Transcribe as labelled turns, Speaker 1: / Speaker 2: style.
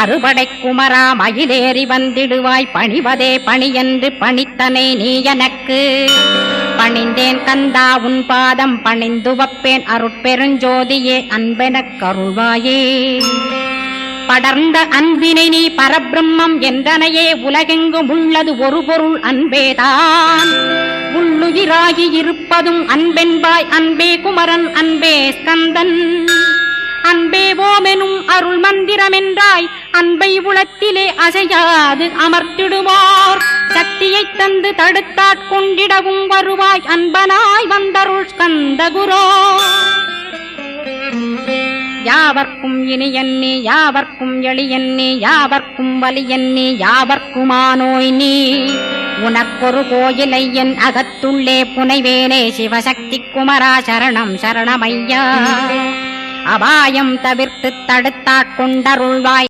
Speaker 1: அறுபடை குமரா மயிலேறி வந்திடுவாய். பணிவதே பணியென்று பணித்தனை நீ எனக்கு. பணிந்தேன் கந்தா உன் பாதம் பணிந்துவப்பேன் அருட்பெருஞ்சோதியே அன்பெனக் கருள்வாயே. படர்ந்த அன்பினை நீ பரபிரம்மம் என்றனையே உலகெங்கும் உள்ளது ஒரு பொருள் அன்பேதான் உள்ளுயிராகி இருப்பதும் அன்பென்பாய் அன்பே குமரன் அன்பே ஸ்கந்தன். அன்பே ஓமெனும் அருள் அன்பை உளத்திலே அசையாது அமர்த்திடுவார். சக்தியை தந்து தடுத்தாட்கொண்டிடவும் வருவாய் அன்பனாய் வந்தருள் ஸ்கந்த குரோ யாவர்க்கும் இனியன்னி யாவர்க்கும் எளியன்னி யாவர்க்கும் வலியன்னி யாவர்க்குமானோய் நீ. உனக்கொரு கோயிலை என் அகத்துள்ளே புனைவேனே சிவசக்தி குமரா சரணம் சரணமையா அபாயம் தவிர்த்து தடுத்தாட்கொண்டருள்வாய்